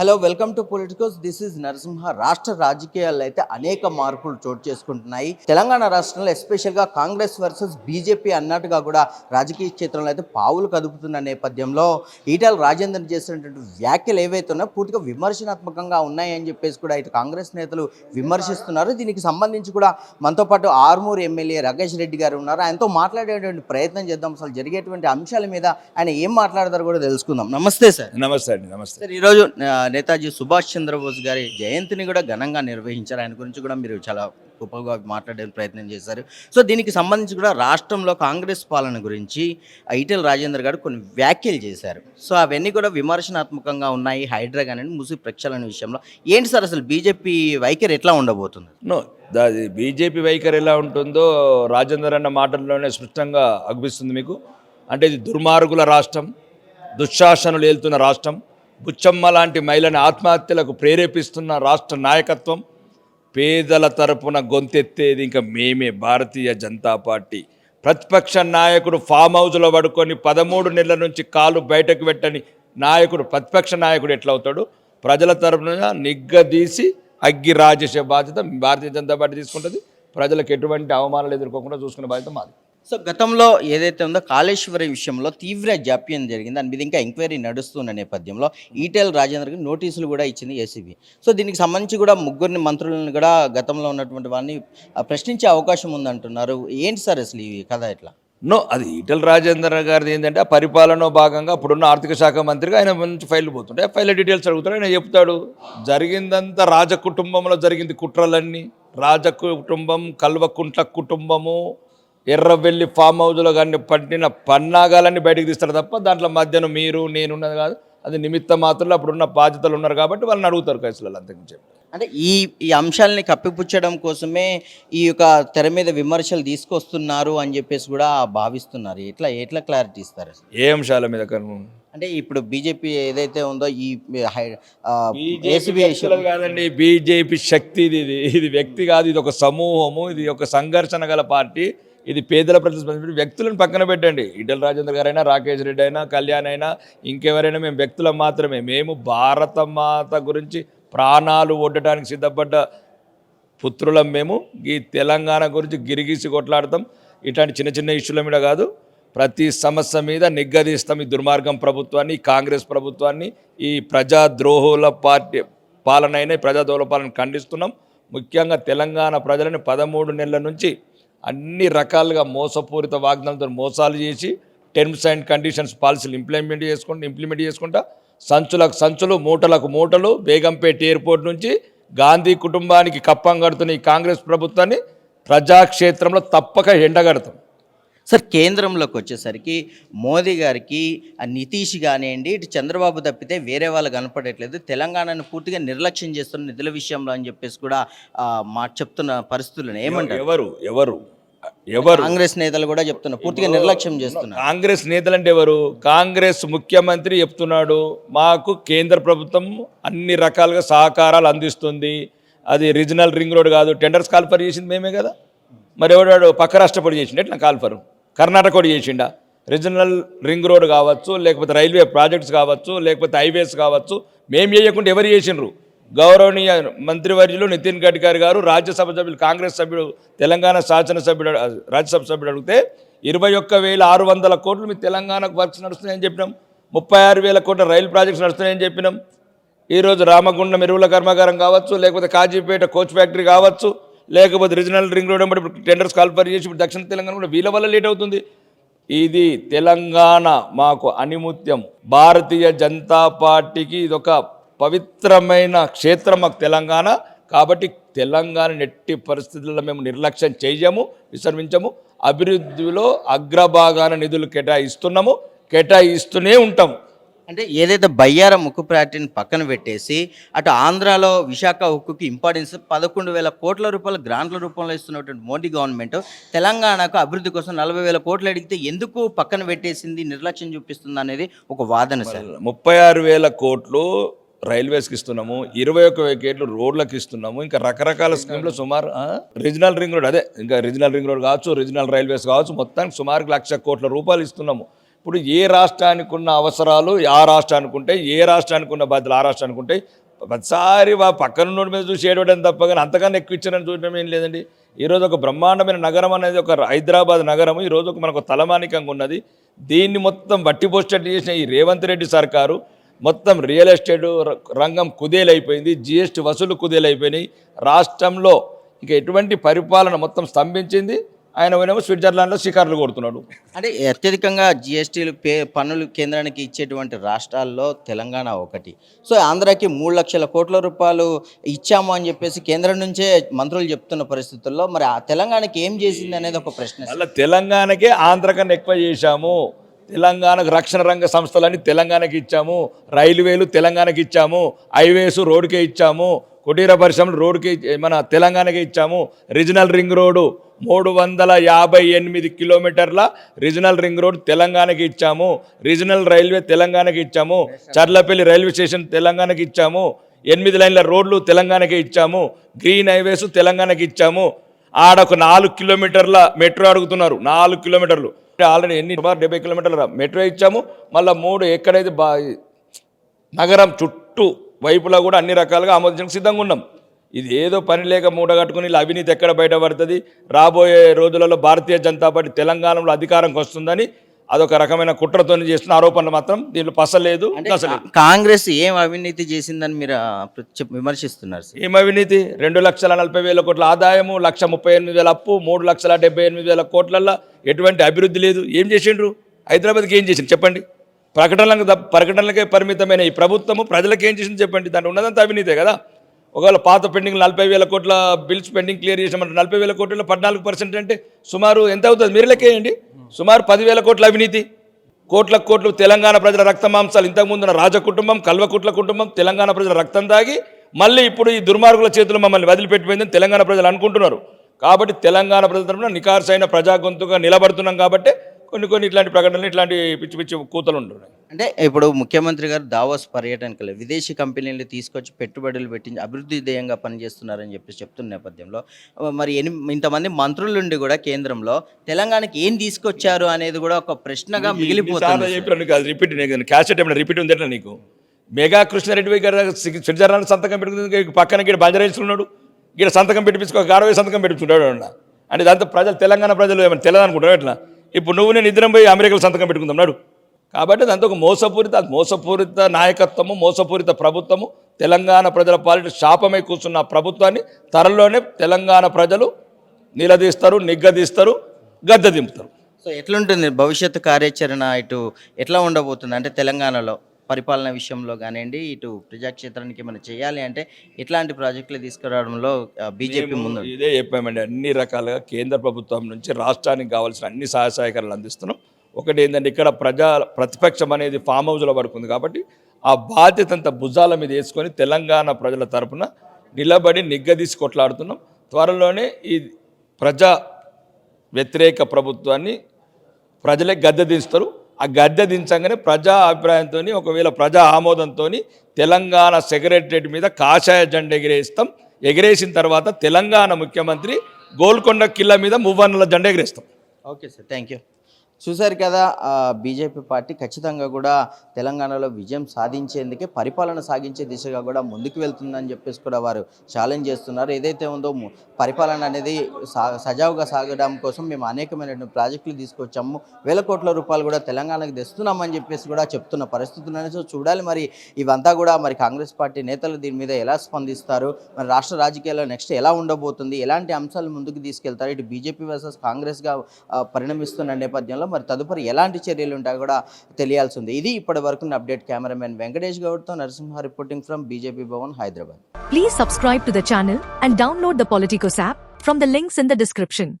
Hello welcome to politicals this is Narasimha రాష్ట్ర రాజకీయాల్లో అయితే అనేక మార్పులు చోటు చేసుకుంటున్నాయి. తెలంగాణ రాష్ట్రంలో ఎస్పెషల్గా కాంగ్రెస్ వర్సెస్ బీజేపీ అన్నట్టుగా కూడా రాజకీయ క్షేత్రంలో అయితే పావులు కదుపుతున్న నేపథ్యంలో ఈటల రాజేందర్ చేసినటువంటి వ్యాఖ్యలు ఏవైతే ఉన్నాయో పూర్తిగా విమర్శనాత్మకంగా ఉన్నాయని చెప్పేసి కూడా ఇటు కాంగ్రెస్ నేతలు విమర్శిస్తున్నారు. దీనికి సంబంధించి కూడా మనతో పాటు ఆర్మూర్ ఎమ్మెల్యే రగేష్ రెడ్డి గారు ఉన్నారు. ఆయనతో మాట్లాడేటువంటి ప్రయత్నం చేద్దాం. అసలు జరిగేటువంటి అంశాల మీద ఆయన ఏం మాట్లాడతారో కూడా తెలుసుకుందాం. నమస్తే సార్. నమస్తే అండి నమస్తే. సార్ ఈరోజు నేతాజీ సుభాష్ చంద్రబోస్ గారి జయంతిని కూడా ఘనంగా నిర్వహించారు. ఆయన గురించి కూడా మీరు చాలా గొప్పగా మాట్లాడే ప్రయత్నం చేశారు. సో దీనికి సంబంధించి కూడా రాష్ట్రంలో కాంగ్రెస్ పాలన గురించి ఆ, ఈటెల రాజేందర్ గారు కొన్ని వ్యాఖ్యలు చేశారు. సో అవన్నీ కూడా విమర్శనాత్మకంగా ఉన్నాయి. హైడ్రా కానీ ముసి ప్రక్షాళన విషయంలో. ఏంటి సార్ అసలు బీజేపీ వైఖరి ఎట్లా ఉండబోతుంది? నో అది బీజేపీ వైఖరి ఎలా ఉంటుందో రాజేందర్ అన్న మాటల్లోనే స్పష్టంగా అనిపిస్తుంది మీకు. అంటే ఇది దుర్మార్గుల రాష్ట్రం దుశ్శాసనలు ఏలుతున్న రాష్ట్రం. బుచ్చమ్మ లాంటి మహిళని ఆత్మహత్యలకు ప్రేరేపిస్తున్న రాష్ట్ర నాయకత్వం పేదల తరపున గొంతెత్తేది ఇంకా మేమే భారతీయ జనతా పార్టీ. ప్రతిపక్ష నాయకుడు ఫామ్ హౌస్లో పడుకొని పదమూడు నెలల నుంచి కాలు బయటకు పెట్టని నాయకుడు ప్రతిపక్ష నాయకుడు ఎట్లవుతాడు? ప్రజల తరపున నిగ్గదీసి అగ్గి రాజేసే బాధ్యత భారతీయ జనతా పార్టీ తీసుకుంటుంది. ప్రజలకు ఎటువంటి అవమానాలు ఎదుర్కోకుండా చూసుకునే బాధ్యత మాది. సో గతంలో ఏదైతే ఉందో కాళేశ్వరి విషయంలో తీవ్ర జాప్యం జరిగింది. దాని మీద ఇంకా ఎంక్వైరీ నడుస్తున్న నేపథ్యంలో ఈటెల్ రాజేందర్కి నోటీసులు కూడా ఇచ్చింది ఏసీబీ. సో దీనికి సంబంధించి కూడా ముగ్గురిని మంత్రులను కూడా గతంలో ఉన్నటువంటి వారిని ప్రశ్నించే అవకాశం ఉందంటున్నారు. ఏంటి సార్ అసలు ఈ కథ ఇట్లా? నో అది ఈటెల్ రాజేందర్ గారిది ఏంటంటే పరిపాలన భాగంగా అప్పుడున్న ఆర్థిక శాఖ మంత్రిగా ఆయన మంచి ఫైల్ పోతుంటే ఫైల్ డీటెయిల్స్ అడుగుతాడు ఆయన చెప్తాడు. జరిగిందంతా రాజ కుటుంబంలో జరిగింది కుట్రలన్నీ. రాజకుటుంబం కల్వకుంట్ల కుటుంబము ఎర్రవెల్లి ఫామ్ హౌస్లో కానీ పట్టిన పన్నాగాలన్నీ బయటకు తీస్తారు తప్ప దాంట్లో మధ్యన మీరు నేనున్నది కాదు. అది నిమిత్త మాత్రంలో అప్పుడున్న బాధ్యతలు ఉన్నారు కాబట్టి వాళ్ళని అడుగుతారు కేసులలో అంతకుమించి చెప్పి అంటే ఈ ఈ అంశాలని కప్పిపుచ్చడం కోసమే ఈ యొక్క తెర మీద విమర్శలు తీసుకొస్తున్నారు అని చెప్పేసి కూడా భావిస్తున్నారు. ఎట్లా ఎట్లా క్లారిటీ ఇస్తారు? ఏ అంశాల మీద అంటే ఇప్పుడు బీజేపీ ఏదైతే ఉందో ఈ కాదండి బీజేపీ శక్తి ఇది ఇది. ఇది వ్యక్తి కాదు ఇది ఒక సమూహము ఇది ఒక సంఘర్షణ గల పార్టీ. ఇది పేదల ప్రతిస్పందించిన వ్యక్తులను పక్కన పెట్టండి. ఈటల రాజేంద్ర గారైనా రాకేష్ రెడ్డి అయినా కళ్యాణ్ అయినా ఇంకెవరైనా మేము వ్యక్తులం మాత్రమే. మేము భారత మాత గురించి ప్రాణాలు ఒడ్డటానికి సిద్ధపడ్డ పుత్రులం మేము. ఈ తెలంగాణ గురించి గిరిగీసి కొట్లాడతాం. ఇట్లాంటి చిన్న చిన్న ఇష్యూల మీద కాదు. ప్రతి సమస్య మీద నిగ్గదీస్తాం ఈ దుర్మార్గం ప్రభుత్వాన్ని కాంగ్రెస్ ప్రభుత్వాన్ని. ఈ ప్రజాద్రోహుల పార్టీ పాలన అయిన ప్రజాద్రోహుల పాలన ఖండిస్తున్నాం. ముఖ్యంగా తెలంగాణ ప్రజలను పదమూడు నెలల నుంచి అన్ని రకాలుగా మోసపూరిత వాగ్దానంతో మోసాలు చేసి టర్మ్స్ అండ్ కండిషన్స్ పాలసీలు ఇంప్లిమెంట్ చేసుకుంటూ ఇంప్లిమెంట్ చేసుకుంటా సంచులకు సంచులు మూటలకు మూటలు బేగంపేట ఎయిర్పోర్ట్ నుంచి గాంధీ కుటుంబానికి కప్పం కడుతున్న ఈ కాంగ్రెస్ ప్రభుత్వాన్ని ప్రజాక్షేత్రంలో తప్పక ఎండగడతాం. సార్ కేంద్రంలోకి వచ్చేసరికి మోదీ గారికి నితీష్ కానివ్వండి ఇటు చంద్రబాబు తప్పితే వేరే వాళ్ళు కనపడట్లేదు. తెలంగాణను పూర్తిగా నిర్లక్ష్యం చేస్తున్న నిధుల విషయంలో అని చెప్పేసి కూడా మా చెప్తున్న పరిస్థితులను ఏమంటారు? ఎవరు? ఎవరు? ఎవరు? కాంగ్రెస్ నేతలు కూడా చెప్తున్నారు. పూర్తిగా నిర్లక్ష్యం చేస్తున్నారు. కాంగ్రెస్ నేతలంటే ఎవరు? కాంగ్రెస్ ముఖ్యమంత్రి చెప్తున్నాడు మాకు కేంద్ర ప్రభుత్వం అన్ని రకాలుగా సహకారాలు అందిస్తుంది. అది రీజనల్ రింగ్ రోడ్ కాదు టెండర్స్ కాల్ఫర్ చేసింది మేమే కదా. మరి ఎవడాడు పక్క రాష్ట్రపతి చేసిండే ఎట్లా కాల్ఫర్? కర్ణాటక కూడా చేసిండా. రీజనల్ రింగ్ రోడ్ కావచ్చు లేకపోతే రైల్వే ప్రాజెక్ట్స్ కావచ్చు లేకపోతే హైవేస్ కావచ్చు మేము చేయకుండా ఎవరు చేసిండ్రు? గౌరవనీయ మంత్రివర్యులు నితిన్ గడ్కరీ గారు రాజ్యసభ సభ్యులు కాంగ్రెస్ సభ్యుడు తెలంగాణ శాసనసభ్యుడు రాజ్యసభ సభ్యుడు అడిగితే ఇరవై ఒక్క వేల ఆరు వందల కోట్లు మీ తెలంగాణకు వర్క్స్ నడుస్తున్నాయని చెప్పినాం. ముప్పై ఆరు వేల కోట్ల రైలు ప్రాజెక్ట్స్ నడుస్తున్నాయని చెప్పినాం. ఈరోజు రామగుండం ఎరువుల కర్మాగారం కావచ్చు లేకపోతే కాజీపేట కోచ్ ఫ్యాక్టరీ కావచ్చు లేకపోతే రీజనల్ రింగ్ రోడ్ అంటే ఇప్పుడు టెండర్స్ కాల్ఫర్ చేసి ఇప్పుడు దక్షిణ తెలంగాణ కూడా వీళ్ళ వల్ల లేట్ అవుతుంది. ఇది తెలంగాణ మాకు అనిముత్యం. భారతీయ జనతా పార్టీకి ఇదొక పవిత్రమైన క్షేత్రం మాకు తెలంగాణ. కాబట్టి తెలంగాణ నెట్టి పరిస్థితుల్లో మేము నిర్లక్ష్యం చేయము విశ్రమించము. అభివృద్ధిలో అగ్రభాగాన నిధులు కేటాయిస్తున్నాము కేటాయిస్తూనే ఉంటాము. అంటే ఏదైతే బయ్యారం ఉక్కు ప్రాక్టీని పక్కన పెట్టేసి అటు ఆంధ్రాలో విశాఖ ఉక్కుకి ఇంపార్టెన్స్ పదకొండు వేల కోట్ల రూపాయల గ్రాంట్ల రూపంలో ఇస్తున్నటువంటి మోడీ గవర్నమెంట్ తెలంగాణకు అభివృద్ధి కోసం నలభై వేల కోట్లు అడిగితే ఎందుకు పక్కన పెట్టేసింది నిర్లక్ష్యం చూపిస్తుంది అనేది ఒక వాదన సార్ ముప్పై ఆరు వేల కోట్లు రైల్వేస్కి ఇస్తున్నాము ఇరవై ఒక్క కోట్లు రోడ్లకు ఇస్తున్నాము ఇంకా రకరకాల స్కీమ్లు సుమారు? రీజనల్ రింగ్ రోడ్ అదే ఇంకా రీజనల్ రింగ్ రోడ్ కావచ్చు రీజనల్ రైల్వేస్ కావచ్చు మొత్తానికి సుమారు లక్ష కోట్ల రూపాయలు ఇస్తున్నాము ఇప్పుడు ఏ రాష్ట్రానికి ఉన్న అవసరాలు ఆ రాష్ట్రానికి ఉంటాయి ఏ రాష్ట్రానికి ఉన్న బాధ్యతలు ఆ రాష్ట్రానికి ఉంటాయి ప్రతిసారి వా పక్కన నోటి మీద చూసి ఏడవడం తప్ప కానీ అంతకన్నా ఎక్కువ ఇచ్చారని చూడడం ఏం లేదండి. ఈరోజు ఒక బ్రహ్మాండమైన నగరం అనేది ఒక హైదరాబాద్ నగరం ఈరోజు ఒక మనకు తలమానికంగా ఉన్నది. దీన్ని మొత్తం వట్టిపోస్టట్టు చేసిన ఈ రేవంత్ రెడ్డి సర్కారు మొత్తం రియల్ ఎస్టేట్ రంగం కుదేలైపోయింది జిఎస్టీ వసూలు కుదేలైపోయినాయి. రాష్ట్రంలో ఇక ఎటువంటి పరిపాలన మొత్తం స్తంభించింది ఆయన పోయినేమో స్విట్జర్లాండ్లో షికార్లు కొడుతున్నాడు. అంటే అత్యధికంగా జిఎస్టీలు పే పన్నులు కేంద్రానికి ఇచ్చేటువంటి రాష్ట్రాల్లో తెలంగాణ ఒకటి. సో ఆంధ్రాకి మూడు లక్షల కోట్ల రూపాయలు ఇచ్చాము అని చెప్పేసి కేంద్రం నుంచే మంత్రులు చెప్తున్న పరిస్థితుల్లో మరి ఆ తెలంగాణకి ఏం చేసింది అనేది ఒక ప్రశ్న. మళ్ళీ తెలంగాణకే ఆంధ్ర కన్నా ఎక్కువ చేశాము. తెలంగాణకు రక్షణ రంగ సంస్థలన్నీ తెలంగాణకి ఇచ్చాము. రైల్వేలు తెలంగాణకి ఇచ్చాము. హైవేస్ రోడ్డుకే ఇచ్చాము. కుటీర పరిశ్రమలు రోడ్డుకి మన తెలంగాణకి ఇచ్చాము. రీజనల్ రింగ్ రోడ్డు మూడు వందల యాభై ఎనిమిది కిలోమీటర్ల రీజనల్ రింగ్ రోడ్ తెలంగాణకి ఇచ్చాము. రీజనల్ రైల్వే తెలంగాణకి ఇచ్చాము. చర్లపల్లి రైల్వే స్టేషన్ తెలంగాణకి ఇచ్చాము. ఎనిమిది లైన్ల రోడ్లు తెలంగాణకి ఇచ్చాము. గ్రీన్ హైవేస్ తెలంగాణకి ఇచ్చాము. ఆడ ఒక నాలుగు కిలోమీటర్ల మెట్రో అడుగుతున్నారు. నాలుగు కిలోమీటర్లు. ఆల్రెడీ ఎన్ని సుమారు డెబ్బై కిలోమీటర్ల మెట్రో ఇచ్చాము. మళ్ళీ మూడు ఎక్కడైతే బా నగరం చుట్టూ వైపులా కూడా అన్ని రకాలుగా ఆమోదించడానికి సిద్ధంగా ఉన్నాం. ఇది ఏదో పని లేక మూట కట్టుకుని ఇలా అవినీతి ఎక్కడ బయటపడుతుంది రాబోయే రోజులలో భారతీయ జనతా పార్టీ తెలంగాణలో అధికారంకి వస్తుందని అదొక రకమైన కుట్రతో చేస్తున్న ఆరోపణలు మాత్రం దీంట్లో పసలేదు కాంగ్రెస్ ఏం అవినీతి చేసిందని మీరు విమర్శిస్తున్నారు ఏం అవినీతి? రెండు లక్షల నలభై వేల కోట్ల ఆదాయము లక్ష ముప్పై ఎనిమిది వేల అప్పు మూడు లక్షల డెబ్బై ఎనిమిది వేల కోట్లల్లో ఎటువంటి అభివృద్ధి లేదు. ఏం చేసిండ్రు? హైదరాబాద్కి ఏం చేసిండ్రు? చెప్పండి. ప్రకటనలకు ప్రకటనలకే పరిమితమైన ఈ ప్రభుత్వము ప్రజలకు ఏం చేసింది చెప్పండి. దాంట్లో ఉన్నదంతా అవినీతే కదా? ఒకవేళ పాత పెండింగ్ నలభై వేల కోట్ల బిల్స్ పెండింగ్ క్లియర్ చేసామంటే నలభై వేల కోట్ల పద్నాలుగు పర్సెంట్ అంటే సుమారు ఎంత అవుతుంది? మీరు లెక్కేయండి సుమారు పదివేల కోట్ల అవినీతి. కోట్ల కోట్లు తెలంగాణ ప్రజల రక్త మాంసాలు. ఇంతకుముందు ఉన్న రాజ కుటుంబం కల్వకుట్ల కుటుంబం తెలంగాణ ప్రజల రక్తం తాగి మళ్ళీ ఇప్పుడు ఈ దుర్మార్గుల చేతులు మమ్మల్ని వదిలిపెట్టిపోయిందని తెలంగాణ ప్రజలు అనుకుంటున్నారు. కాబట్టి తెలంగాణ ప్రజల తరఫున నికార్సైన ప్రజా గొంతుగా నిలబడుతున్నాం కాబట్టి కొన్ని కొన్ని ఇట్లాంటి ప్రకటనలు ఇట్లాంటి పిచ్చి పిచ్చి కూతలు ఉంటున్నాయి అంటే ఇప్పుడు ముఖ్యమంత్రి గారు దావోస్ పర్యటనకు వెళ్ళి విదేశీ కంపెనీలు తీసుకొచ్చి పెట్టుబడులు పెట్టించి అభివృద్ధి ధ్యేయంగా పనిచేస్తున్నారని చెప్పి చెప్తున్న నేపథ్యంలో మరి ఎని ఇంతమంది మంత్రులుండి కూడా కేంద్రంలో తెలంగాణకి ఏం తీసుకొచ్చారు అనేది కూడా ఒక ప్రశ్నగా మిగిలిపోతుంది. చెప్పాను రిపీట్ ఏమైనా రిపీట్ ఉంది ఎట్లా నీకు? మెగా కృష్ణారెడ్డి గారు స్విట్జర్లాండ్ సంతకం పెట్టుకుంది పక్కన ఇక్కడ బంజారాయిల్స్ ఉన్నాడు ఇక్కడ సంతకం పెట్టించుకో గారవే సంతకం పెట్టించుకుంటాడు అన్న. అంటే దాంతో ప్రజలు తెలంగాణ ప్రజలు ఏమైనా తెలియదు అనుకుంటారు ఎట్లా? ఇప్పుడు నువ్వు నేను ఇద్దరం పోయి అమెరికాలో సంతకం పెట్టుకుందాం నాడు. కాబట్టి దాంతో ఒక మోసపూరిత మోసపూరిత నాయకత్వము మోసపూరిత ప్రభుత్వము. తెలంగాణ ప్రజల పాలిట శాపమై కూర్చున్న ప్రభుత్వాన్ని త్వరలోనే తెలంగాణ ప్రజలు నిలదీస్తారు నిగ్గదీస్తారు గద్దె దింపుతారు. సో ఎట్లుంటుంది భవిష్యత్తు కార్యాచరణ ఇటు ఎట్లా ఉండబోతుంది? అంటే తెలంగాణలో పరిపాలన విషయంలో కానివ్వండి ఇటు ప్రజాక్షేత్రానికి ఏమైనా చేయాలి అంటే ఎట్లాంటి ప్రాజెక్టులు తీసుకురావడంలో బీజేపీ ముందు ఇదే చెప్పామండి అన్ని రకాలుగా కేంద్ర ప్రభుత్వం నుంచి రాష్ట్రానికి కావాల్సిన అన్ని సహాయ సహకారాలు అందిస్తున్నాం. ఒకటి ఏంటంటే ఇక్కడ ప్రజా ప్రతిపక్షం అనేది ఫామ్ హౌస్లో పడుకుంది కాబట్టి ఆ బాధ్యత అంతా భుజాల మీద వేసుకొని తెలంగాణ ప్రజల తరపున నిలబడి నిగ్గదీసి కొట్లాడుతున్నాం. త్వరలోనే ఈ ప్రజా వ్యతిరేక ప్రభుత్వాన్ని ప్రజలే గద్దె దించుతారు. ఆ గద్దె దించగానే ప్రజా అభిప్రాయంతో ఒకవేళ ప్రజా ఆమోదంతో తెలంగాణ సెక్రటరేట్ మీద కాషాయ జెండా ఎగిరేస్తాం. ఎగిరేసిన తర్వాత తెలంగాణ ముఖ్యమంత్రి గోల్కొండ కిల్ల మీద మువ్వన్నల జెండా ఎగిరేస్తాం. Okay sir. థ్యాంక్ యూ చూశారు కదా బీజేపీ పార్టీ ఖచ్చితంగా కూడా తెలంగాణలో విజయం సాధించేందుకే పరిపాలన సాగించే దిశగా కూడా ముందుకు వెళ్తుందని చెప్పేసి కూడా వారు ఛాలెంజ్ చేస్తున్నారు. ఏదైతే ఉందో పరిపాలన అనేది సజావుగా సాగడం కోసం మేము అనేకమైన ప్రాజెక్టులు తీసుకొచ్చాము. వేల కోట్ల రూపాయలు కూడా తెలంగాణకు తెస్తున్నామని చెప్పేసి కూడా చెప్తున్న పరిస్థితులు సో చూడాలి మరి ఇవంతా కూడా మరి కాంగ్రెస్ పార్టీ నేతలు దీని మీద ఎలా స్పందిస్తారు? మరి రాష్ట్ర రాజకీయాల్లో నెక్స్ట్ ఎలా ఉండబోతుంది? ఎలాంటి అంశాలు ముందుకు తీసుకెళ్తారు? ఇటు బీజేపీ వర్సెస్ కాంగ్రెస్గా పరిణమిస్తున్న నేపథ్యంలో మరి తదుపరి ఎలాంటి చర్యలు ఉంటా కూడా తెలియాల్సి ఉంది ఇది ఇప్పటి వరకు update. Cameraman Venkatesh గౌడ్తో Narasimha reporting from BJP Bhavan Hyderabad. Please subscribe to the channel and download the political app from the links in the description